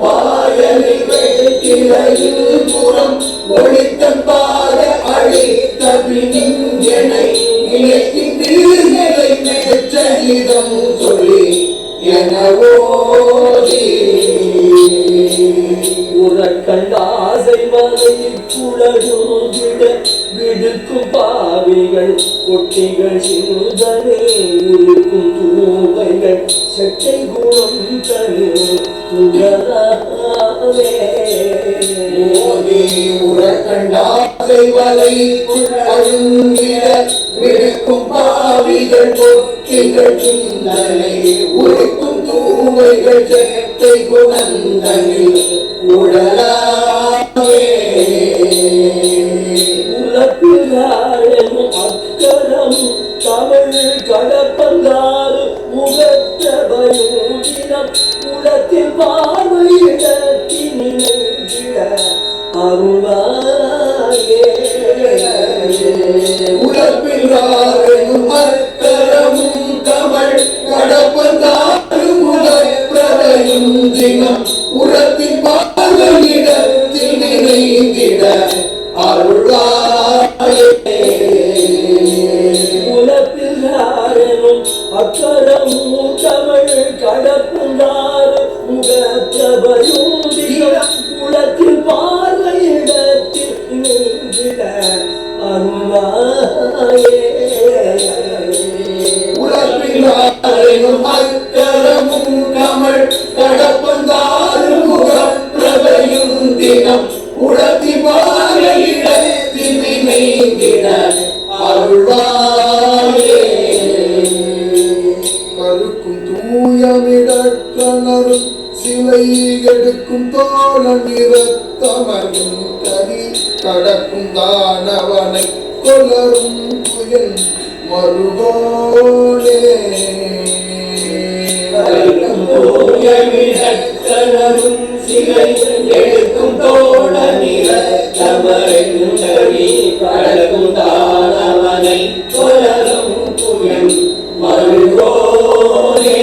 பாயலிகள் கிளையில் புறம் ஒளித்தன் உறக்கண்டாசை மலையில் விடுக்கும் பாவிகள் கொட்டிகள் சிந்தனை உருக்கும் தூவைகள் செட்டை குணம் தனி மோதி உறக்கண்டாசை வலை அழுங்கிட விடுக்கும் பாவிகள் கொட்டிகள் சிந்தனை உருக்கும் தூவைகள் செட்டை குணந்தனில் உடலா உலப்பிலாரும் அக்கரம் தமிழ் கடப்பங்காறு முகத்தபயூதினம் உலத்தில் பார்வையிடத்தில் நினைவிட முகப்பிரதையும் தினம் உடத்தி பார்வையிடத்தில் நினைந்திட அருளாயே கருக்கும் தூயமிடக்கணரும் சிலை எடுக்கும் தோழன் இரத்தமரும் கரி கடக்கும் தானவனை கொலரும் புயல் மருகோனே Oh தூயமிடக்கணரும் எடுக்கும் தோழ நிறத்தமரும் கரி கடக்கும் தானவனை கொலரும் புயன் மருகோனே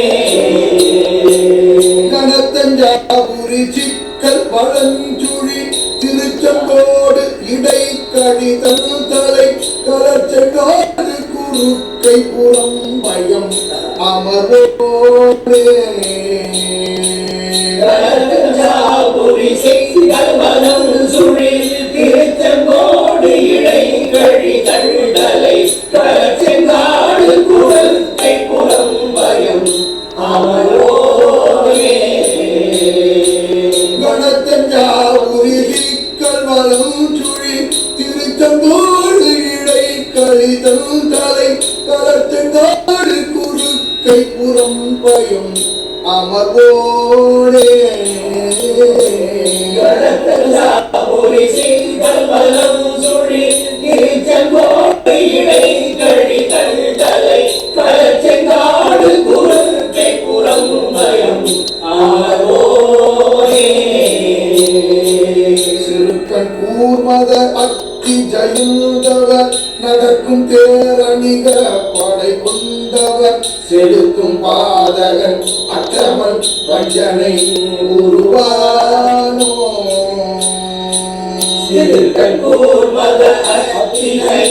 கனத்தஞ்சாபுரி சிக்கல் பழஞ்சுழி திருச்செங்கோடு இடை கடிதம் தலை குறுக்கை புறம் பயம் அமரோனே கலஞ்சாபுரி மனம் சுழி திருச்செங்கோடு இடை கழி தண்டலை கலச்செங்காடு குழந்தை புறம் பயம் அமரோனே கனத்தஞ்சாபுரி சிக்கல் வலம் சுழி திருச்செங்கோடு இடை கடிதம் தலை கலச்செங்காடு குறுக்கை புறம் பயம். அமர்வோனே. கலஞ்சாபுரி சிக்கல் நடக்கும் தேரணிக படை கொண்டவர் செலுத்தும் பாதகன் அற்றமன் பஞ்சனை உருவானோ. திருக்கண் கூர்மத அச்சினை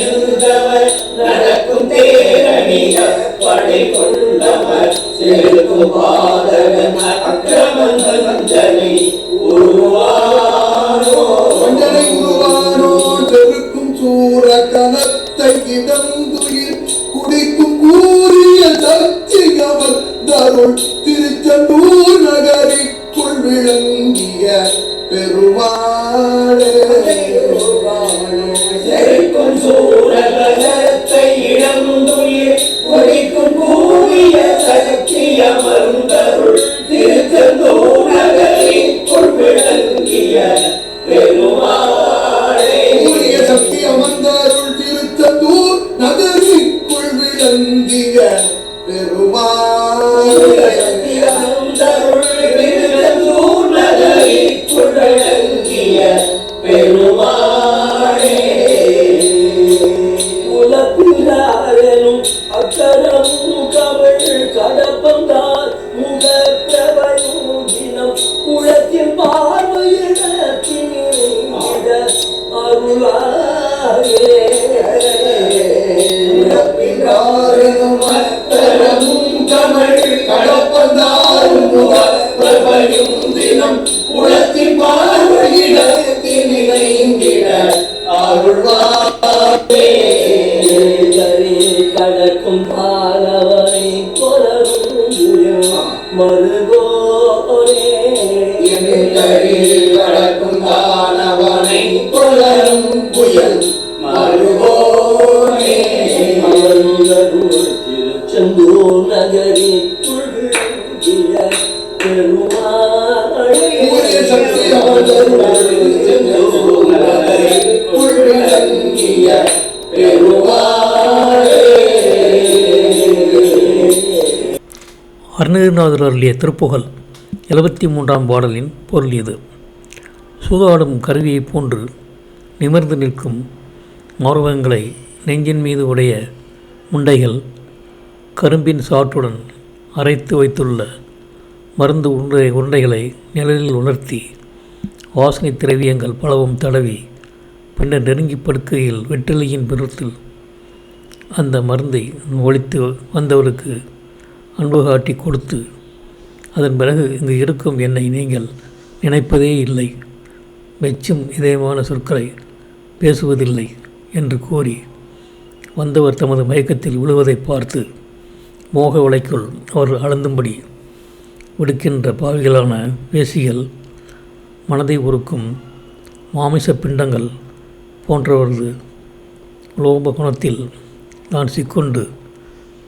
செந்தூர் நகரிக்குள் விளங்கிய பெருமாளே. செழிக்கும் சூரகத்தை இழந்துயிர் ஒழிக்கும் பூமிய சக்தி அமர்ந்தருள் திருச்செந்தூர் நகரிக்குள் விளங்கிய பெருமாள். கடக்கும் பாலவனை கொலரும் மருகோரே அருணகிரிநாதர் அருளிய திருப்புகழ் எழுபத்தி மூன்றாம் பாடலின் பொருள் இது. சூதாடும் கருவியைப் போன்று நிமிர்ந்து நிற்கும் மார்பகங்களை நெஞ்சின் மீது உடைய முண்டைகள் கரும்பின் சாற்றுடன் அரைத்து வைத்துள்ள மருந்து உருண்டை உருண்டைகளை நிழலில் உணர்த்தி வாசனை திரவியங்கள் பலவும் தடவி பின்னர் நெருங்கி படுக்கையில் வெற்றிலையின் பிறத்தில் அந்த மருந்தை ஒழித்து வந்தவருக்கு அன்பு காட்டி கொடுத்து அதன் பிறகு இங்கு இருக்கும் என்னை நீங்கள் நினைப்பதே இல்லை. மெச்சும் இதயமான சொற்களை பேசுவதில்லை என்று கூறி வந்தவர் தமது மயக்கத்தில் விழுவதை பார்த்து மோக வலைக்குள் அவர் அழுந்தும்படி விடுக்கின்ற பாவிகளான வேசிகள் மனதை உருக்கும் மாமிச பிண்டங்கள் போன்றவரது லோப குணத்தில் நான் சிக்கொண்டு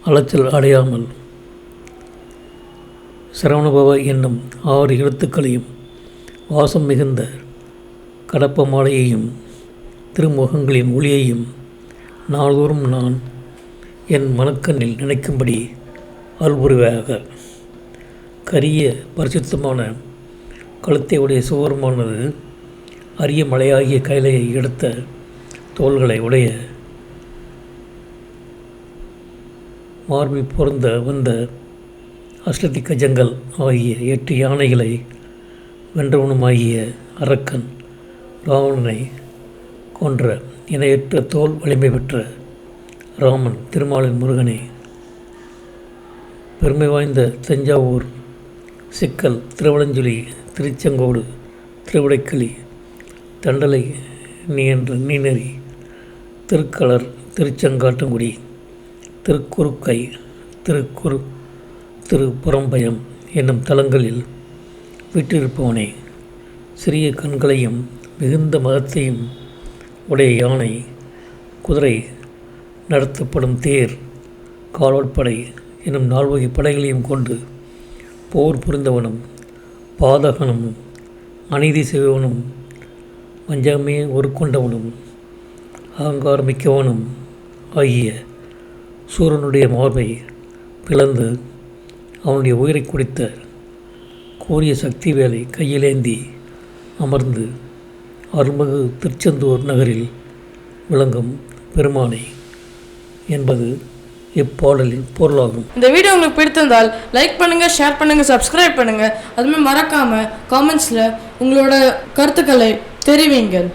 அலைச்சல் அடையாமல் சரவணபவ என்னும் ஆறு எழுத்துக்களையும் வாசம் மிகுந்த கடப்ப மாலையையும் திருமுகங்களின் ஒளியையும் நாள்தோறும் நான் என் மனக்கண்ணில் நினைக்கும்படி அல்புரிவாக கரிய பரிசுத்தமான கழுத்தை உடைய சுவரமானது அரிய மலையாகிய கைலையை எடுத்த தோள்களை உடைய மார்பி பொருந்த வந்த அஸ்லதி கஜங்கள் ஆகிய எட்டு யானைகளை வென்றவனுமாகிய அரக்கன் ராவணனை கொன்ற இணையற்ற தோல் வலிமை பெற்ற ராமன் திருமாலின் முருகனே. பெருமை வாய்ந்த தஞ்சாவூர் சிக்கல் திருவளஞ்சுழி திருச்செங்கோடு திருவிடைக்களி தண்டலை நீ என்ற நீநெறி திருக்களர் திருச்செங்காட்டுங்குடி திருக்குறுக்கை திருக்குறு திருப்புறம்பயம் என்னும் தலங்களில் விட்டிருப்பவனே சிறிய கண்களையும் மிகுந்த மகத்தையும் உடைய யானை குதிரை நடத்தப்படும் தேர் காலாட்படை என்னும் நால்வகை படைகளையும் கொண்டு போர் புரிந்தவனும் பாதகனும் அநீதி செய்வனும் வஞ்சமே உருக்கொண்டவனும் அகங்காரமிக்கவனும் ஆகிய சூரனுடைய மார்பை பிளந்து அவனுடைய உயிரை குடித்த கூறிய சக்தி வேலை கையிலேந்தி அமர்ந்து அருள்மிகு திருச்செந்தூர் நகரில் விளங்கும் பெருமானை என்பது இப்பாடலின் பொருளாகும். இந்த வீடியோ உங்களுக்கு பிடித்திருந்தால் லைக் பண்ணுங்க ஷேர் பண்ணுங்க சப்ஸ்கிரைப் பண்ணுங்க. அதுமாதிரி மறக்காம காமெண்ட்ஸ்ல உங்களோட கருத்துக்களை தெரிவிங்கள்.